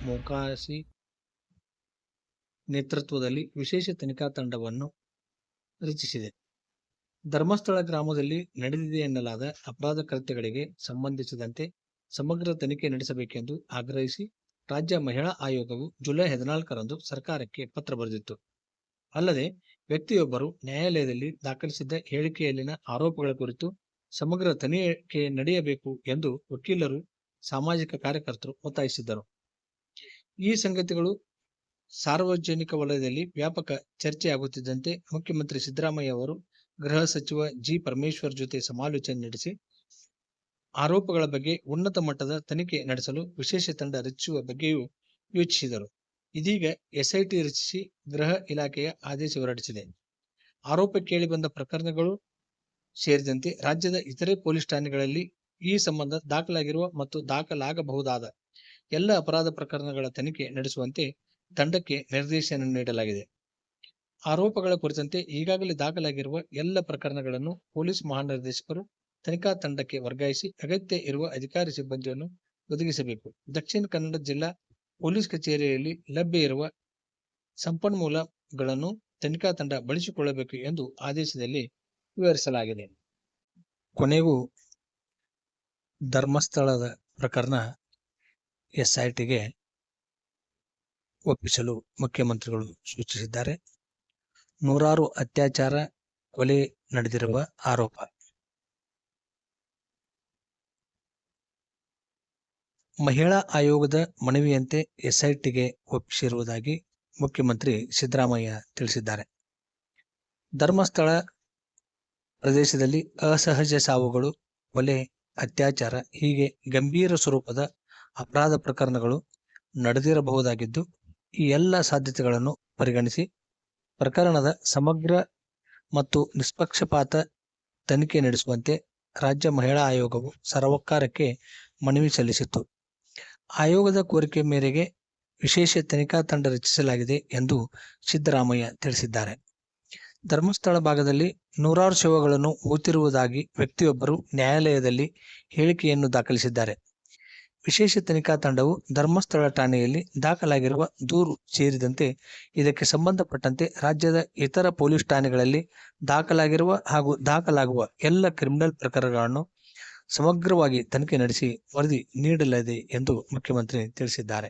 ಮೊಕಾಸಿ ನೇತೃತ್ವದಲ್ಲಿ ವಿಶೇಷ ತನಿಖಾ ತಂಡವನ್ನು ರಚಿಸಿದೆ. ಧರ್ಮಸ್ಥಳ ಗ್ರಾಮದಲ್ಲಿ ನಡೆದಿದೆ ಎನ್ನಲಾದ ಅಪರಾಧ ಕೃತ್ಯಗಳಿಗೆ ಸಂಬಂಧಿಸಿದಂತೆ ಸಮಗ್ರ ತನಿಖೆ ನಡೆಸಬೇಕೆಂದು ಆಗ್ರಹಿಸಿ ರಾಜ್ಯ ಮಹಿಳಾ ಆಯೋಗವು ಜುಲೈ ಹದಿನಾಲ್ಕರಂದು ಸರ್ಕಾರಕ್ಕೆ ಪತ್ರ ಬರೆದಿತ್ತು. ಅಲ್ಲದೆ ವ್ಯಕ್ತಿಯೊಬ್ಬರು ನ್ಯಾಯಾಲಯದಲ್ಲಿ ದಾಖಲಿಸಿದ್ದ ಹೇಳಿಕೆಯಲ್ಲಿನ ಆರೋಪಗಳ ಕುರಿತು ಸಮಗ್ರ ತನಿಖೆ ನಡೆಯಬೇಕು ಎಂದು ವಕೀಲರು, ಸಾಮಾಜಿಕ ಕಾರ್ಯಕರ್ತರು ಒತ್ತಾಯಿಸಿದ್ದರು. ಈ ಸಂಗತಿಗಳು ಸಾರ್ವಜನಿಕ ವಲಯದಲ್ಲಿ ವ್ಯಾಪಕ ಚರ್ಚೆಯಾಗುತ್ತಿದ್ದಂತೆ ಮುಖ್ಯಮಂತ್ರಿ ಸಿದ್ದರಾಮಯ್ಯ ಅವರು ಗೃಹ ಸಚಿವ ಜಿ ಪರಮೇಶ್ವರ್ ಜೊತೆ ಸಮಾಲೋಚನೆ ನಡೆಸಿ, ಆರೋಪಗಳ ಬಗ್ಗೆ ಉನ್ನತ ಮಟ್ಟದ ತನಿಖೆ ನಡೆಸಲು ವಿಶೇಷ ತಂಡ ರಚಿಸುವ ಬಗ್ಗೆಯೂ ಯೋಚಿಸಿದರು. ಇದೀಗ ಎಸ್ಐಟಿ ರಚಿಸಿ ಗೃಹ ಇಲಾಖೆಯ ಆದೇಶ ಹೊರಡಿಸಿದೆ. ಆರೋಪ ಕೇಳಿಬಂದ ಪ್ರಕರಣಗಳು ಸೇರಿದಂತೆ ರಾಜ್ಯದ ಇತರೆ ಪೊಲೀಸ್ ಠಾಣೆಗಳಲ್ಲಿ ಈ ಸಂಬಂಧ ದಾಖಲಾಗಿರುವ ಮತ್ತು ದಾಖಲಾಗಬಹುದಾದ ಎಲ್ಲ ಅಪರಾಧ ಪ್ರಕರಣಗಳ ತನಿಖೆ ನಡೆಸುವಂತೆ ತಂಡಕ್ಕೆ ನಿರ್ದೇಶನ ನೀಡಲಾಗಿದೆ. ಆರೋಪಗಳ ಕುರಿತಂತೆ ಈಗಾಗಲೇ ದಾಖಲಾಗಿರುವ ಎಲ್ಲ ಪ್ರಕರಣಗಳನ್ನು ಪೊಲೀಸ್ ಮಹಾನಿರ್ದೇಶಕರು ತನಿಖಾ ತಂಡಕ್ಕೆ ವರ್ಗಾಯಿಸಿ ಅಗತ್ಯ ಇರುವ ಅಧಿಕಾರಿ ಸಿಬ್ಬಂದಿಯನ್ನು ಒದಗಿಸಬೇಕು. ದಕ್ಷಿಣ ಕನ್ನಡ ಜಿಲ್ಲಾ ಪೊಲೀಸ್ ಕಚೇರಿಯಲ್ಲಿ ಲಭ್ಯ ಇರುವ ಸಂಪನ್ಮೂಲಗಳನ್ನು ತನಿಖಾ ತಂಡ ಬಳಸಿಕೊಳ್ಳಬೇಕು ಎಂದು ಆದೇಶದಲ್ಲಿ ವಿವರಿಸಲಾಗಿದೆ. ಕೊನೆಗೂ ಧರ್ಮಸ್ಥಳದ ಪ್ರಕರಣ ಎಸ್ಐಟಿಗೆ ಒಪ್ಪಿಸಲು ಮುಖ್ಯಮಂತ್ರಿಗಳು ಸೂಚಿಸಿದ್ದಾರೆ. ನೂರಾರು ಅತ್ಯಾಚಾರ ಕೊಲೆ ನಡೆದಿರುವ ಆರೋಪ. ಮಹಿಳಾ ಆಯೋಗದ ಮನವಿಯಂತೆ ಎಸ್ಐಟಿಗೆ ಒಪ್ಪಿಸಿರುವುದಾಗಿ ಮುಖ್ಯಮಂತ್ರಿ ಸಿದ್ದರಾಮಯ್ಯ ತಿಳಿಸಿದ್ದಾರೆ. ಧರ್ಮಸ್ಥಳ ಪ್ರದೇಶದಲ್ಲಿ ಅಸಹಜ ಸಾವುಗಳು, ಕೊಲೆ, ಅತ್ಯಾಚಾರ ಹೀಗೆ ಗಂಭೀರ ಸ್ವರೂಪದ ಅಪರಾಧ ಪ್ರಕರಣಗಳು ನಡೆದಿರಬಹುದಾಗಿದ್ದು, ಈ ಎಲ್ಲ ಸಾಧ್ಯತೆಗಳನ್ನು ಪರಿಗಣಿಸಿ ಪ್ರಕರಣದ ಸಮಗ್ರ ಮತ್ತು ನಿಷ್ಪಕ್ಷಪಾತ ತನಿಖೆ ನಡೆಸುವಂತೆ ರಾಜ್ಯ ಮಹಿಳಾ ಆಯೋಗವು ಸರ್ವಕಾರಕ್ಕೆ ಮನವಿ ಸಲ್ಲಿಸಿತ್ತು. ಆಯೋಗದ ಕೋರಿಕೆ ಮೇರೆಗೆ ವಿಶೇಷ ತನಿಖಾ ತಂಡ ರಚಿಸಲಾಗಿದೆ ಎಂದು ಸಿದ್ದರಾಮಯ್ಯ ತಿಳಿಸಿದ್ದಾರೆ. ಧರ್ಮಸ್ಥಳ ಭಾಗದಲ್ಲಿ ನೂರಾರು ಶವಗಳನ್ನು ಹೂತಿರುವುದಾಗಿ ವ್ಯಕ್ತಿಯೊಬ್ಬರು ನ್ಯಾಯಾಲಯದಲ್ಲಿ ಹೇಳಿಕೆಯನ್ನು ದಾಖಲಿಸಿದ್ದಾರೆ. ವಿಶೇಷ ತನಿಖಾ ತಂಡವು ಧರ್ಮಸ್ಥಳ ಠಾಣೆಯಲ್ಲಿ ದಾಖಲಾಗಿರುವ ದೂರು ಸೇರಿದಂತೆ ಇದಕ್ಕೆ ಸಂಬಂಧಪಟ್ಟಂತೆ ರಾಜ್ಯದ ಇತರ ಪೊಲೀಸ್ ಠಾಣೆಗಳಲ್ಲಿ ದಾಖಲಾಗಿರುವ ಹಾಗೂ ದಾಖಲಾಗುವ ಎಲ್ಲ ಕ್ರಿಮಿನಲ್ ಪ್ರಕರಣಗಳನ್ನು ಸಮಗ್ರವಾಗಿ ತನಿಖೆ ನಡೆಸಿ ವರದಿ ನೀಡಲಿದೆ ಎಂದು ಮುಖ್ಯಮಂತ್ರಿ ತಿಳಿಸಿದ್ದಾರೆ.